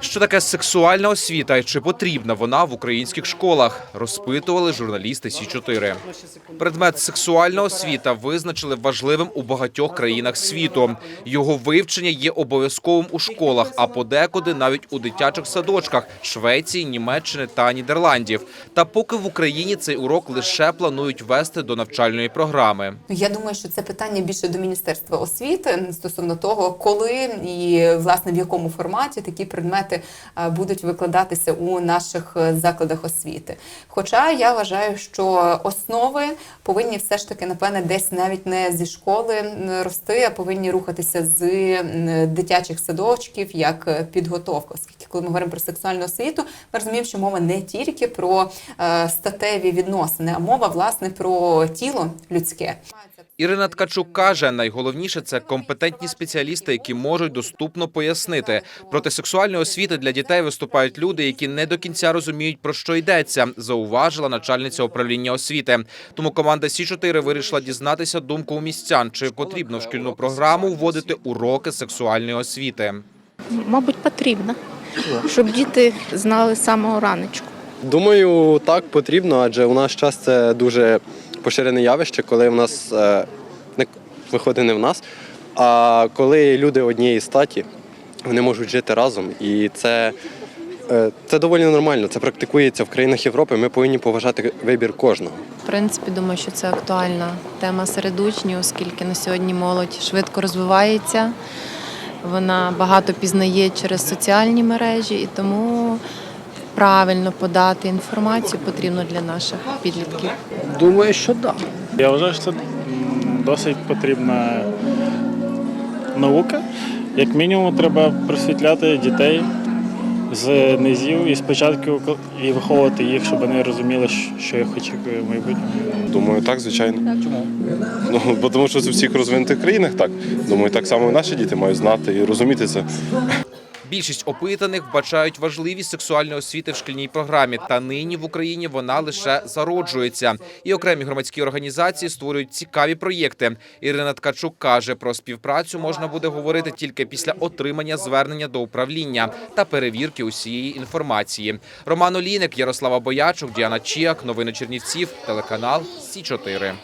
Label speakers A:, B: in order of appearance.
A: Що таке сексуальна освіта і чи потрібна вона в українських школах? Розпитували журналісти Сі 4 Предмет сексуальна освіта визначили важливим у багатьох країнах світу. Його вивчення є обов'язковим у школах, а подекуди навіть у дитячих садочках Швеції, Німеччини та Нідерландів. Та поки в Україні цей урок лише планують вести до навчальної програми.
B: Я думаю, що це питання більше до міністерства освіти стосовно того, коли і власне в якому форматі такі предмети е, будуть викладатися у наших е, закладах освіти. Хоча я вважаю, що основи повинні все ж таки напевне десь навіть не зі школи рости, а повинні рухатися з дитячих садочків як е, підготовка. Оскільки коли ми говоримо про сексуальну освіту, ми розуміємо, що мова не тільки про статеві відносини, а мова власне про тіло людське.
A: Ірина Ткачук каже, найголовніше це компетентні спеціалісти, які можуть доступно пояснити. Проти сексуальної освіти для дітей виступають люди, які не до кінця розуміють про що йдеться. Зауважила начальниця управління освіти. Тому команда Сі 4 вирішила дізнатися думку у містян, чи потрібно в шкільну програму вводити уроки сексуальної освіти.
C: Мабуть, потрібно, щоб діти знали з самого раночку.
D: Думаю, так потрібно, адже у наш час це дуже поширене явище, коли в нас е, виходить не в нас, а коли люди однієї статі вони можуть жити разом. І це, е, це доволі нормально. Це практикується в країнах Європи. Ми повинні поважати вибір кожного.
E: В принципі, думаю, що це актуальна тема серед учнів, оскільки на сьогодні молодь швидко розвивається. Вона багато пізнає через соціальні мережі, і тому правильно подати інформацію потрібно для наших підлітків.
F: Думаю, що так.
G: Я вважаю, що це досить потрібна наука. Як мінімум, треба просвітляти дітей з низів і спочатку і виховувати їх, щоб вони розуміли, що їх очікує в майбутньому.
H: Думаю, так, звичайно. Чому? Ну, бо тому що це в всіх розвинутих країнах так. Думаю, так само і наші діти мають знати і розуміти це.
A: Більшість опитаних вбачають важливість сексуальної освіти в шкільній програмі. Та нині в Україні вона лише зароджується. І окремі громадські організації створюють цікаві проєкти. Ірина Ткачук каже, про співпрацю можна буде говорити тільки після отримання звернення до управління та перевірки усієї інформації. Роман Олійник, Ярослава Боячук, Діана Чіак. Новини Чернівців, телеканал Сі 4